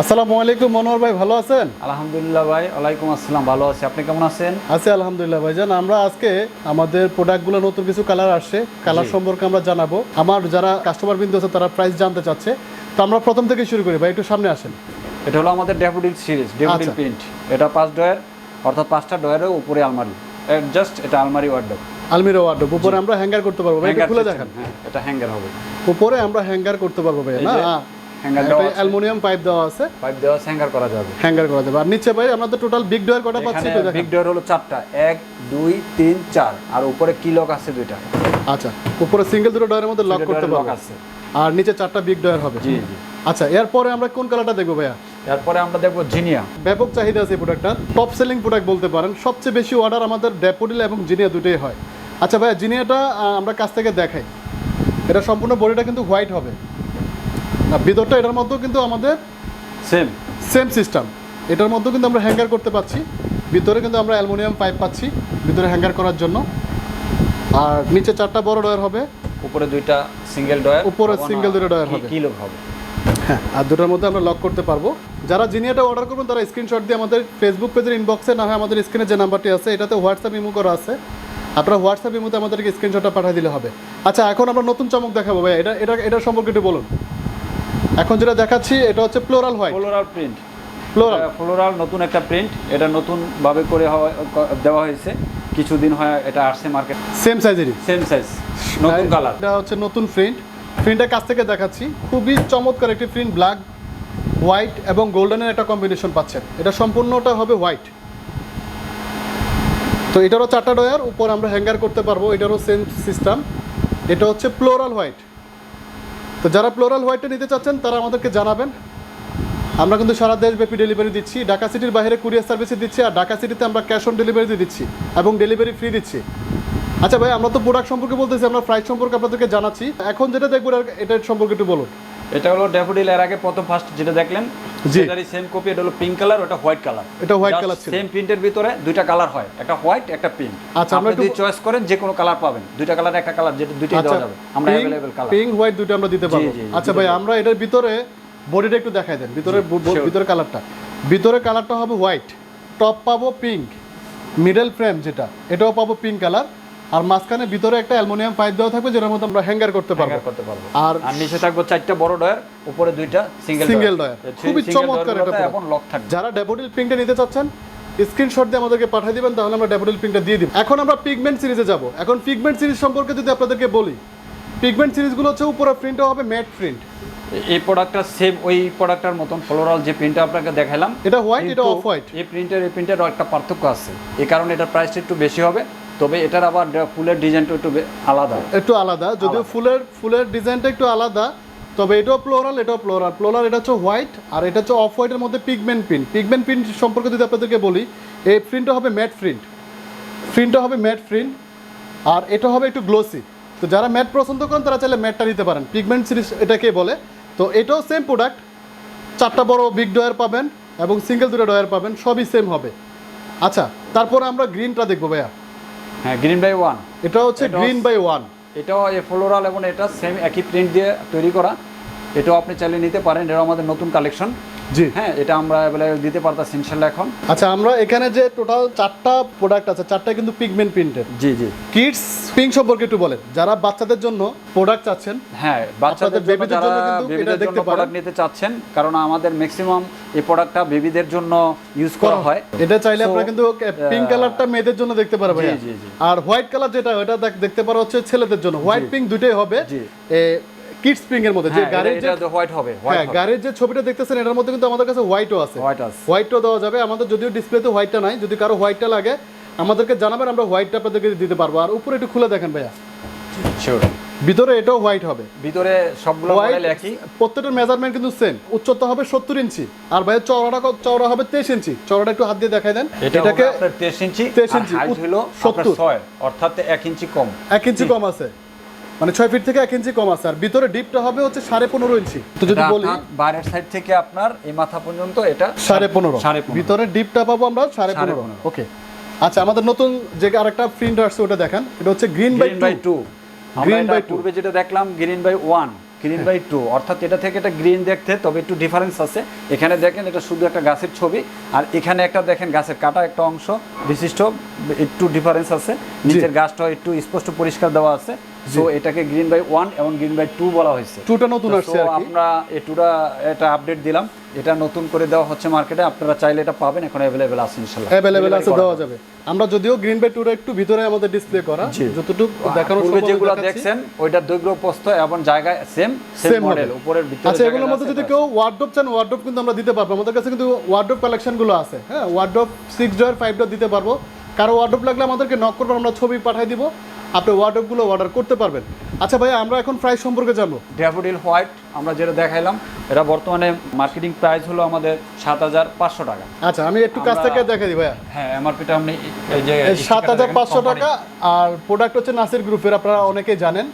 আসসালামু আলাইকুম মনোহর ভাই ভালো আছেন? আলহামদুলিল্লাহ ভাই ওয়ালাইকুম আসসালাম ভালো আছি। আপনি কেমন আছেন? আছি আলহামদুলিল্লাহ ভাইজান। আমরা আজকে আমাদের প্রোডাক্টগুলো নতুন কিছু কালার আসছে। কালার সম্পর্কে আমরা জানাব। আমার যারা কাস্টমার বিন্দু আছে তারা প্রাইস জানতে চাচ্ছে। তো আমরা প্রথম থেকে শুরু করি। ভাই একটু সামনে আসেন। এটা হলো আমাদের ড্যাফোডিল সিরিজ ড্যাফোডিল। প্রিন্ট এটা পাঁচ ডয়ার অর্থাৎ পাঁচটা ডয়ারের উপরে আলমারি। জাস্ট এটা আলমারি ওয়ার্ডব আলমিরা ওয়ার্ডব উপরে আমরা হ্যাঙ্গার করতে পারব। ভাই একটু খুলে দেখেন। হ্যাঁ এটা হ্যাঙ্গার হবে। উপরে আমরা হ্যাঙ্গার করতে পারব ভাই না? হ্যাঙ্গার দেওয়া অ্যালুমিনিয়াম পাইপ দেওয়া আছে। পাইপ দেওয়া হ্যাঙ্গার করা যাবে। হ্যাঙ্গার করা যাবে। আর নিচে ভাই আমাদের টোটাল বিগ কটা পাচ্ছি। বিগ ডয়ার হলো চারটা। এক দুই তিন চার। আর উপরে কি লক আছে দুইটা। আচ্ছা উপরে সিঙ্গেল দুটো ডয়ারের মধ্যে লক করতে পারব। আর নিচে চারটা বিগ হবে। জি জি। আচ্ছা এরপরে আমরা কোন কালারটা দেখব ভাইয়া? এরপরে আমরা দেখব জিনিয়া। ব্যাপক চাহিদা আছে এই প্রোডাক্টটা টপ সেলিং প্রোডাক্ট বলতে পারেন। সবচেয়ে বেশি অর্ডার আমাদের ড্যাপোডিল এবং জিনিয়া দুটোই হয়। আচ্ছা ভাইয়া জিনিয়াটা আমরা কাছ থেকে দেখাই। এটা সম্পূর্ণ বডিটা কিন্তু হোয়াইট হবে। ভিতরটা এটার মধ্যেও কিন্তু আমাদের সেম সেম সিস্টেম এটার মধ্যেও কিন্তু আমরা হ্যাঙ্গার করতে পাচ্ছি। ভিতরে কিন্তু আমরা অ্যালুমিনিয়াম পাইপ পাচ্ছি ভিতরে হ্যাঙ্গার করার জন্য। আর নিচে চারটা বড় ডয়ার হবে। উপরে দুইটা সিঙ্গেল ডয়ার উপরে সিঙ্গেল দুটো ডয়ার হবে। কি লক হবে? হ্যাঁ আর দুটোর মধ্যে আমরা লক করতে পারব। যারা জিনিয়াটা অর্ডার করবেন তারা স্ক্রিনশট দিয়ে আমাদের ফেসবুক পেজের ইনবক্সে না হয় আমাদের স্ক্রিনে যে নাম্বারটি আছে এটাতে হোয়াটসঅ্যাপ ইমো করা আছে। আপনারা হোয়াটসঅ্যাপ ইমোতে আমাদেরকে স্ক্রিনশটটা পাঠিয়ে দিলে হবে। আচ্ছা এখন আমরা নতুন চমক দেখাবো ভাই এটা এটা এটার সম্পর্কে একটু বলুন। এখন যেটা দেখাচ্ছি এটা হচ্ছে floral white floral print floral floral নতুন একটা প্রিন্ট এটা নতুন ভাবে করে দেওয়া হয়েছে। কিছুদিন হয় এটা আসছে মার্কেট সেম সাইজেরই সেম সাইজ নতুন কালার এটা হচ্ছে নতুন প্রিন্ট প্রিন্টের কাছ থেকে দেখাচ্ছি খুবই চমৎকার একটি প্রিন্ট ব্ল্যাক হোয়াইট এবং গোল্ডেনের একটা কম্বিনেশন পাচ্ছেন। এটা সম্পূর্ণটা হবে হোয়াইট তো এটারও চারটা ডয়ার উপর আমরা হ্যাঙ্গার করতে পারব। এটারও সেম সিস্টেম এটা হচ্ছে প্লোরাল হোয়াইট তো যারা প্লোরাল হোয়াইটটা নিতে চাচ্ছেন, তারা আমাদেরকে জানাবেন। আমরা কিন্তু সারা দেশব্যাপী ডেলিভারি দিচ্ছি। ঢাকা সিটির বাইরে কুরিয়ার সার্ভিসে দিচ্ছি আর ঢাকা সিটিতে আমরা ক্যাশ অন ডেলিভারি দিচ্ছি এবং ডেলিভারি ফ্রি দিচ্ছি। আচ্ছা ভাই, আমরা তো প্রোডাক্ট সম্পর্কে বলতেছি, আমরা প্রাইস সম্পর্কে আপনাদেরকে জানাচ্ছি। এখন যেটা দেখব এটার সম্পর্কে একটু বলুন। এটা হলো ড্যাফোডিল এর আগে প্রথম ফার্স্ট যেটা দেখলেন জি। সেটারই সেম কপি এটা হলো পিঙ্ক কালার ওটা হোয়াইট কালার এটা হোয়াইট কালার ছিল। সেম প্রিন্টের ভিতরে দুইটা কালার হয় একটা হোয়াইট একটা পিঙ্ক আচ্ছা, আপনি যদি চয়েস করেন যে কোনো কালার পাবেন। দুইটা কালার একটা কালার যেটা দুইটাই আচ্ছা দেওয়া যাবে। আমরা অ্যাভেলেবেল কালার পিঙ্ক হোয়াইট দুটো আমরা দিতে পারব। আচ্ছা ভাই আমরা এটার ভিতরে বডিটা একটু দেখাই দেন। ভিতরে. ভিতরে কালারটা ভিতরে কালারটা হবে হোয়াইট টপ পাবো পিঙ্ক মিডল ফ্রেম যেটা এটাও পাবো পিঙ্ক কালার আর মাঝখানে ভিতরে একটা অ্যালুমিনিয়াম পাইপ দেওয়া থাকবে যেটার মধ্যে আমরা হ্যাঙ্গার করতে পারব। করতে পারব। আর নিচে থাকব চারটা বড় ডয়ার উপরে দুইটা সিঙ্গেল Single ডয়ার। খুবই চমৎকার একটা product। এবং লক থাকবে। যারা ড্যাফোডিল পিঙ্কটা নিতে চাচ্ছেন স্ক্রিনশট দিয়ে আমাদেরকে পাঠিয়ে দিবেন তাহলে আমরা ড্যাফোডিল পিঙ্কটা দিয়ে দিব। এখন আমরা পিগমেন্ট সিরিজে যাব। এখন পিগমেন্ট সিরিজ সম্পর্কে যদি আপনাদেরকে বলি পিগমেন্ট সিরিজগুলো হচ্ছে উপরে প্রিন্টটা হবে ম্যাট প্রিন্ট এই প্রোডাক্টটা সেম ওই প্রোডাক্টটার মতন ফ্লোরাল যে প্রিন্টটা আপনাকে দেখালাম এটা হোয়াইট এটা অফ হোয়াইট এই প্রিন্টের এই প্রিন্টের একটা পার্থক্য আছে। এই কারণে এটার প্রাইসটা একটু বেশি হবে। তবে এটার আবার ফুলের ডিজাইনটা একটু আলাদা। একটু আলাদা যদিও ফুলের ফুলের ডিজাইনটা একটু আলাদা তবে এটাও ফ্লোরাল এটাও ফ্লোরাল ফ্লোরাল এটা হচ্ছে হোয়াইট আর এটা হচ্ছে অফ হোয়াইটের মধ্যে পিগমেন্ট প্রিন্ট পিগমেন্ট প্রিন্ট সম্পর্কে যদি আপনাদেরকে বলি এই প্রিন্টটা হবে ম্যাট প্রিন্ট প্রিন্টটা হবে ম্যাট প্রিন্ট আর এটা হবে একটু গ্লোসি তো যারা ম্যাট পছন্দ করেন তারা চাইলে ম্যাটটা নিতে পারেন। পিগমেন্ট সিরিজ এটাকে বলে? তো এটাও সেম প্রোডাক্ট চারটা বড় বিগ ডয়ার পাবেন এবং সিঙ্গেল দুটো ডয়ার পাবেন সবই সেম হবে। আচ্ছা তারপরে আমরা গ্রিনটা দেখব ভাইয়া। হ্যাঁ গ্রিন বাই ওয়ান এটা হচ্ছে গ্রিন বাই ওয়ান এটাও ফ্লোরাল এবং এটা সেম একই প্রিন্ট দিয়ে তৈরি করা। এটাও আপনি চালিয়ে নিতে পারেন এটাও আমাদের নতুন কালেকশন জি। হ্যাঁ এটা আমরা দিতে পারতাম ইনশাল্লাহ এখন। আচ্ছা আমরা এখানে যে টোটাল চারটা প্রোডাক্ট আছে চারটা কিন্তু পিগমেন্ট জি জি। কিডস পিঙ্ক সম্পর্কে একটু বলেন। যারা বাচ্চাদের জন্য প্রোডাক্ট চাচ্ছেন হ্যাঁ বাচ্চাদের যারা জন্য কিন্তু এটা দেখতে প্রোডাক্ট নিতে চাচ্ছেন কারণ আমাদের ম্যাক্সিমাম এই প্রোডাক্টটা বেবিদের জন্য ইউজ করা হয়। এটা চাইলে আপনারা কিন্তু পিঙ্ক কালারটা মেয়েদের জন্য দেখতে পারবেন। জি, জি, জি। আর হোয়াইট কালার যেটা ওটা দেখ- দেখতে পারো হচ্ছে ছেলেদের জন্য। হোয়াইট পিঙ্ক দুটোই হবে। জি। কিডস পিঙ্ক এর মধ্যে যে হ্যাঁ গাড়ির যে হোয়াইট হবে হ্যাঁ গাড়ির যে ছবিটা দেখতেছেন এটার মধ্যে কিন্তু আমাদের কাছে হোয়াইটও আছে। হোয়াইট আছে। হোয়াইটও দেওয়া যাবে। আমাদের যদিও ডিসপ্লেতে হোয়াইটটা নাই যদি কারও হোয়াইটটা লাগে আমাদেরকে জানাবেন আমরা হোয়াইটটা আপনাদেরকে দিতে পারব। আর উপরে একটু খুলে দেখেন ভাইয়া। শিওর ভিতরে এটাও হোয়াইট হবে। ভিতরে সবগুলো মডেল একই। প্রত্যেকটার মেজারমেন্ট কিন্তু সেম উচ্চতা হবে সত্তর ইঞ্চি আর ভাইয়ের চওড়াটা চওড়া হবে তেইশ ইঞ্চি। চওড়াটা একটু হাত দিয়ে দেখাই দেন। এটাকে আপনার 23 ইঞ্চি 23 ইঞ্চি, হলো 70 অর্থাৎ 1 ইঞ্চি কম। এক ইঞ্চি কম আছে। মানে ছয় ফিট থেকে এক ইঞ্চি কম আছে। আর ভিতরে ডিপটা হবে হচ্ছে সাড়ে পনেরো ইঞ্চি তো যদি বলি বাইরের সাইড থেকে আপনার এই মাথা পর্যন্ত এটা সাড়ে পনেরো। ভিতরে ডিপটা পাবো আমরা সাড়ে পনেরো। ওকে আচ্ছা আমাদের নতুন যে আরেকটা প্রিন্ট আসছে ওটা দেখান। এটা হচ্ছে green by by two by two। পূর্বে যেটা দেখলাম green by one green by two অর্থাৎ এটা থেকে এটা গ্রিন দেখতে তবে একটু ডিফারেন্স আছে। এখানে দেখেন এটা শুধু একটা গাছের ছবি। আর এখানে একটা দেখেন গাছের কাটা একটা অংশ। বিশিষ্ট একটু ডিফারেন্স আছে। নিচের গাছটা একটু স্পষ্ট পরিষ্কার দেওয়া আছে। সো এটাকে গ্রিন বাই ওয়ান এবং গ্রিন বাই টু বলা হয়েছে। টুটা নতুন আসছে আমরা এটুরা এটা আপডেট দিলাম। এটা নতুন করে দেওয়া হচ্ছে মার্কেটে আপনারা চাইলে এটা পাবেন। এখন অ্যাভেলেবেল আছে ইনশাল্লাহ অ্যাভেলেবেল আছে দেওয়া যাবে। আমরা যদিও গ্রিন বাই টুটা একটু ভিতরে আমাদের ডিসপ্লে করা যতটুকু দেখানো সম্ভব যেগুলো। দেখছেন ওইটার দৈর্ঘ্য প্রস্থ এবং জায়গায় সেম সেম মডেল উপরের ভিতরে আচ্ছা এগুলোর মধ্যে যদি কেউ ওয়ার্ডরোব চান ওয়ার্ডরোব কিন্তু আমরা দিতে পারব। আমাদের কাছে কিন্তু ওয়ার্ডরোব কালেকশনগুলো আছে। হ্যাঁ wardrobe six drawer five drawer দিতে পারব। কারও ওয়ার্ডরোব লাগলে আমাদেরকে নক করবেন আমরা ছবি পাঠিয়ে দিব। আপনি ওয়ার্ডরোবগুলো অর্ডার করতে পারবেন। আচ্ছা ভাই আমরা এখন প্রাইস সম্পর্কে জানব। ড্যাফোডিল হোয়াইট আমরা যেটা দেখাইলাম এটা বর্তমানে মার্কেটিং প্রাইস হলো আমাদের সাত হাজার পাঁচশো টাকা। আচ্ছা আমি একটু কাছ থেকে দেখে দিই ভাইয়া। হ্যাঁ এমআরপিটা আপনি এই যে সাত হাজার পাঁচশো টাকা আর প্রোডাক্ট হচ্ছে নাসির গ্রুপের আপনারা অনেকেই জানেন।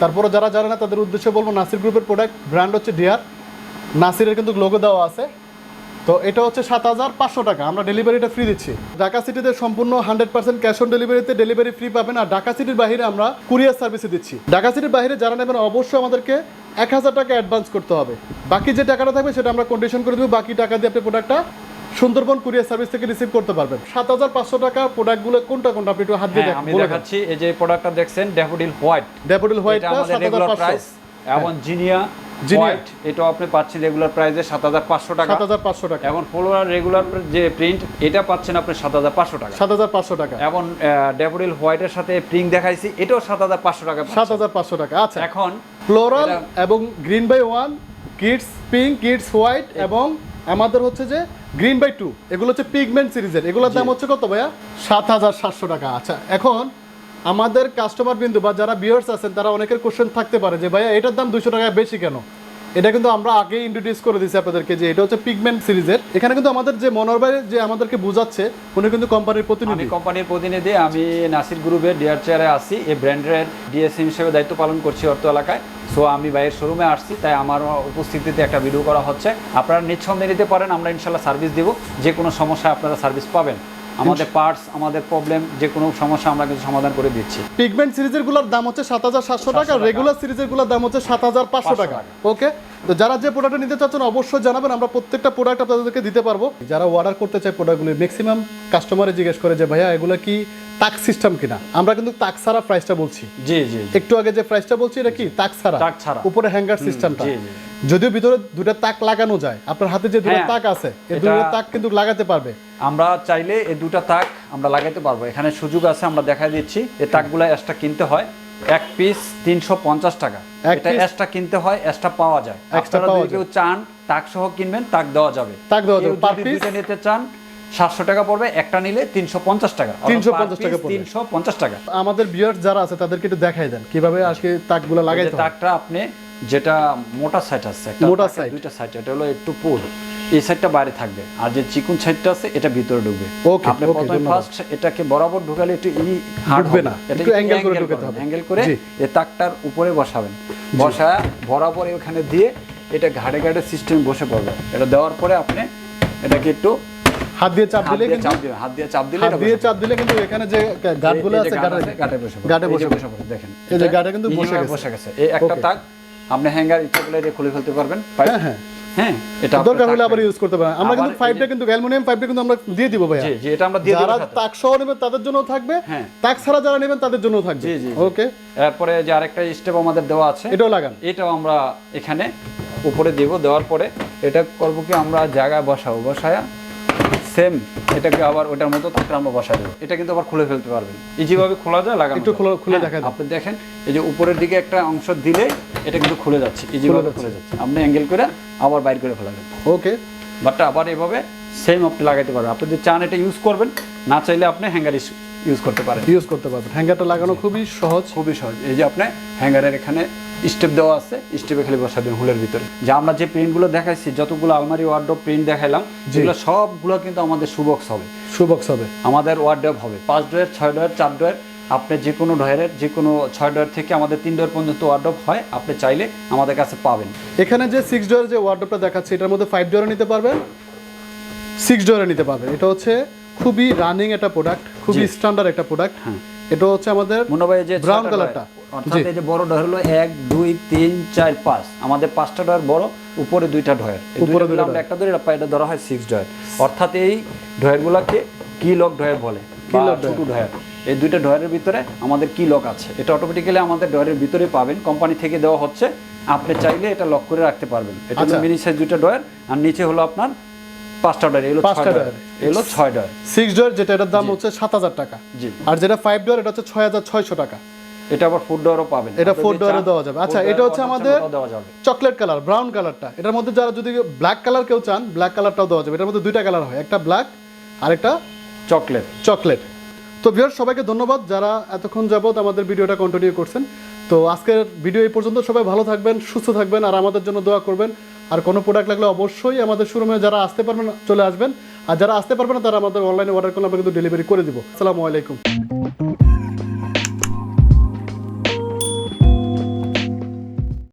তারপরে যারা জানে না তাদের উদ্দেশ্যে বলব নাসির গ্রুপের প্রোডাক্ট ব্র্যান্ড হচ্ছে ডিয়ার নাসিরের কিন্তু লোগো দেওয়া আছে। তো এটা হচ্ছে সাত হাজার পাঁচশো টাকা। আমরা ডেলিভারিটা ফ্রি দিচ্ছি। ঢাকা সিটিতে সম্পূর্ণ হান্ড্রেড পার্সেন্ট ক্যাশ অন ডেলিভারিতে ডেলিভারি ফ্রি পাবেন আর ঢাকা সিটির বাইরে আমরা কুরিয়ার সার্ভিসে দিচ্ছি। ঢাকা সিটির বাইরে যারা নেবেন অবশ্যই আমাদেরকে এক হাজার টাকা অ্যাডভান্স করতে হবে। বাকি যে টাকাটা থাকবে সেটা আমরা কন্ডিশন করে দেবো। বাকি টাকা দিয়ে আপনি প্রোডাক্টটা সুন্দরবন কুরিয়ার সার্ভিস থেকে রিসিভ করতে পারবেন। সাত হাজার পাঁচশো টাকা প্রোডাক্টগুলো কোনটা কোনটা আপনি একটু হাত দিয়ে হ্যাঁ আমি দেখাচ্ছি। এই যে প্রোডাক্টটা দেখছেন ড্যাফোডিল হোয়াইট ড্যাফোডিল সাত হাজার পাঁচশো। এবং জিনিয়া জিনিয়া। হোয়াইট এটাও আপনি পাচ্ছেন রেগুলার প্রাইসে সাত হাজার পাঁচশো টাকা। সাত হাজার পাঁচশো টাকা। এবং ফলোয়ার রেগুলার যে প্রিন্ট এটা পাচ্ছেন আপনি সাত হাজার পাঁচশো টাকা। সাত হাজার পাঁচশো টাকা। এবং ড্যাফোডিল হোয়াইটের সাথে প্রিন্ট দেখাইছি এটাও সাত হাজার পাঁচশো টাকা সাত হাজার পাঁচশো টাকা আচ্ছা। এখন ফ্লোরাল এবং green by one kids pink kids white এবং আমাদের হচ্ছে যে গ্রিন বাই টু এগুলো হচ্ছে পিগমেন্ট সিরিজের এগুলোর দাম হচ্ছে কত ভাইয়া? সাত হাজার সাতশো টাকা। আচ্ছা এখন আমাদের কাস্টমার বিন্দু বা যারা বিয়ার্স আছেন, তারা অনেকের কোশ্চেন থাকতে পারে যে, ভাইয়া, এটার দাম দুশো টাকা বেশি কেন? এটা কিন্তু আমরা আগে ইন্ট্রোডিউস করে দিয়েছি আপনাদেরকে যে, এটা হচ্ছে পিগমেন্ট সিরিজের। এখানে কিন্তু আমাদের যে মনোর ভাই যে আমাদেরকে বোঝাচ্ছে, উনি কিন্তু কোম্পানির প্রতিনিধি। কোম্পানির প্রতিনিধি, আমি নাসির গ্রুপের ডিয়ার চেয়ারে আছি। এই ব্র্যান্ডের ডিএসএম হিসেবে দায়িত্ব পালন করছি অর্থ এলাকায়। সো আমি বাইরের শোরুমে আসছি, তাই আমার উপস্থিতিতে একটা ভিডিও করা হচ্ছে। আপনারা নিঃসন্দেহে নিতে পারেন, আমরা ইনশাল্লাহ সার্ভিস দেব। যে কোনো সমস্যায় আপনারা সার্ভিস পাবেন। আমাদের পার্টস আমাদের প্রবলেম যে কোনো সমস্যা আমরা কিন্তু সমাধান করে দিচ্ছি পিগমেন্ট সিরিজেরগুলোর দাম হচ্ছে সাত হাজার সাতশো টাকা। রেগুলার সিরিজেরগুলোর দাম হচ্ছে সাত হাজার পাঁচশো টাকা। ওকে তো যারা যে প্রোডাক্ট নিতে চাচ্ছেন অবশ্যই জানাবেন আমরা প্রত্যেকটা প্রোডাক্ট আপনাদেরকে দিতে পারব যারা অর্ডার করতে চায় প্রোডাক্টগুলি ম্যাক্সিমাম কাস্টমারে জিজ্ঞেস করে যে ভাইয়া এগুলো কি তাক সিস্টেম কিনা আমরা কিন্তু তাক ছাড়া প্রাইসটা বলছি জি জি জি। একটু আগে যে প্রাইসটা বলছি এটা কি তাক ছাড়া তাক ছাড়া। উপরে হ্যাঙ্গার সিস্টেমটা জি, জি। যদিও ভিতরে দুটো তাক লাগানো যায় আপনার হাতে যে দুটো হ্যাঁ, তাক আছে এই দুটো তাক কিন্তু লাগাতে পারবে। আমরা চাইলে এই দুটা তাক আমরা লাগাইতে পারব। এখানে সুযোগ আছে আমরা দেখাই দিচ্ছি এই তাকগুলো এক্সট্রা কিনতে হয়। এক পিস তিনশো পঞ্চাশ টাকা। এটা এক্সট্রা কিনতে হয় এক্সট্রা পাওয়া যায়। আপনারা যদি কেউ চান তাক সহ কিনবেন তাক দেওয়া যাবে। তাক দেওয়া যাবে। piece? দুইটা নিতে চান সাতশো টাকা পড়বে একটা নিলে তিনশো পঞ্চাশ টাকা। 350 টাকা পড়বে। তিনশো পঞ্চাশ টাকা। আমাদের বিয়ার্স যারা আছে তাদেরকে একটু দেখাই দেন কীভাবে আজকে তাকগুলো লাগাই তাকটা আপনি যেটা মোটা সাইড আছে একটা মোটা side। দুইটা সাইড এটা হলো একটু পুল। এই সাইডটা বাইরে থাকবে। আর যে চিকুন সাইডটা আছে এটা ভিতরে ঢুকবে। Okay, আপনি প্রথমে ফার্স্ট এটাকে বরাবর ঢুকালে একটু ই হবে। না, একটু angle করে ঢুকাতে হবে। অ্যাঙ্গেল করে। এই তাকটার উপরে বসাবেন। বসা বরাবর ওখানে দিয়ে এটা ঘাড়ে ঘাড়ে সিস্টেম বসে পড়বে। এটা দেওয়ার পরে আপনি এটাকে একটু হাত দিয়ে চাপ দিলে কিন্তু হাত দিয়ে চাপ দিলে হাত দিয়ে চাপ দিলে কিন্তু এখানে যে গাঁটগুলো আছে গাঁটে বসে। গাঁটে বসে বসে দেখেন। এই যে গাঁটে কিন্তু বসে গেছে। বসে গেছে। এই একটা তাক আপনি হ্যাঙ্গার ইচ্ছা করলে এটা খুলে ফেলতে পারবেন হ্যাঁ, হ্যাঁ। এটা দরকার হলে আবার ইউজ করতে পারেন। আমরা কিন্তু ফাইভটা কিন্তু অ্যালুমিনিয়াম ফাইভটা কিন্তু আমরা দিয়ে দিব ভাইয়া। জি জি এটা আমরা দিয়ে যারা তাক সহ নেবেন তাদের জন্য থাকবে। তাক ছাড়া যারা নেবেন তাদের জন্য থাকবে। জি, জি, জি। ওকে এরপরে যে আরেকটা স্টেপ আমাদের দেওয়া আছে এটাও লাগান। এটাও আমরা এখানে উপরে দেব। দেওয়ার পরে এটা করব কি আমরা জায়গায় বসাবো। বসায়া সেম এটাকে আবার ওটার মতো তাকে আমরা বসাই দেবো। এটা কিন্তু আবার খুলে ফেলতে পারবেন। ইজিভাবে খোলা যায় লাগানো একটু। খুলে- খুলে হ্যাঁ, দাও। আপনি দেখেন এই যে উপরের দিকে একটা অংশ দিলে এটা কিন্তু খুলে যাচ্ছে ইজিভাবে খুলে যাচ্ছে। আপনি অ্যাঙ্গেল করে আবার বাইর করে ফেলাবেন ওকে বাট আবার এভাবে সেম আপনি লাগাইতে পারবেন। আপনি যদি চান এটা ইউজ করবেন না চাইলে আপনি হ্যাঙ্গার ইউজ করতে পারেন। ইউজ করতে পারবেন। হ্যাঙ্গারটা লাগানো খুবই সহজ। খুবই সহজ। এই যে আপনি হ্যাঙ্গারের এখানে স্টেপ দেওয়া আছে স্টেপে খালি বসা দেবেন হুলের ভিতরে। যে আমরা যে প্রিন্টগুলো দেখাইছি যতগুলো আলমারি ওয়ার্ড্রপ প্রিন্ট দেখাইলাম যেগুলো সবগুলো কিন্তু আমাদের সুবক্স হবে। সুবক্স হবে। আমাদের ওয়ার্ড্রপ হবে। পাঁচ ডয়ের ছয় ডয়ের চার ডয়ের আপনি যে কোনো ডয়ের যে কোনো ছয় ডয়ের থেকে আমাদের তিন ডয়ের পর্যন্ত ওয়ার্ড্রপ হয় আপনি চাইলে আমাদের কাছে পাবেন। এখানে যে সিক্স ডোয়ার যে ওয়ার্ডরোবটা দেখাচ্ছে এটার মধ্যে ফাইভ ডোয়ারে নিতে পারবেন সিক্স ডোয়ারে নিতে পারবেন। এটা হচ্ছে খুবই রানিং একটা প্রোডাক্ট খুবই স্ট্যান্ডার্ড একটা প্রোডাক্ট হ্যাঁ। এটা হচ্ছে আমাদের মনে হয় যে ছয়টা কালারটা। অর্থাৎ এই যে বড় ডয়ের হলো এক দুই তিন চার পাঁচ। আমাদের পাঁচটা ডয়ের বড় উপরে দুইটা ডয়ের উপরে দুইটা একটা ধরে এটা ধরা হয় সিক্স ডয়ের অর্থাৎ এই ডয়েরগুলোকে কি লক ডয়ের বলে lock ছোট ডয়ের এই দুইটা ডয়ের ভিতরে আমাদের কি লক আছে? এটা অটোমেটিক্যালি আমাদের ডয়ের ভিতরে পাবেন। কোম্পানি থেকে দেওয়া হচ্ছে। আপনি চাইলে এটা লক করে রাখতে পারবেন। এটা হলো আচ্ছা। মিনি সাইজ দুইটা ডয়ের আর নিচে হলো আপনার পাঁচটা ডয়ের এগুলো পাঁচটা ডয়ের। ডয়ের ছয় ডয়ের সিক্স ডোর যেটা এটার দাম হচ্ছে সাত হাজার টাকা। জি। আর যেটা ফাইভ ডোর এটা হচ্ছে ছয় হাজার ছয়শো টাকা। এটা আবার ফুড ডোরও পাবেন। এটা এ চান, দেওয়া যাবে। আচ্ছা, এটা হচ্ছে আমাদের- দেওয়া যাবে। চকলেট কালার ব্রাউন কালারটা এটার মধ্যে যারা যদি ব্ল্যাক কালার কেউ চান ব্ল্যাক কালারটাও দেওয়া যাবে। এটার মধ্যে দুইটা কালার হয়। একটা ব্ল্যাক আর একটা চকলেট চকলেট তো ভিউয়ার সবাইকে ধন্যবাদ যারা এতক্ষণ যাবৎ আমাদের ভিডিওটা কন্টিনিউ করছেন। তো আজকের ভিডিও এই পর্যন্ত, সবাই ভালো থাকবেন, সুস্থ থাকবেন, আর আমাদের জন্য দোয়া করবেন। আর কোনো প্রোডাক্ট লাগলে অবশ্যই আমাদের শোরুমে যারা আসতে পারবেন, চলে আসবেন। আর যারা আসতে পারবেন তারা আমাদের অনলাইনে অর্ডার করলে আমরা কিন্তু ডেলিভারি করে দিব। আসসালামু আলাইকুম।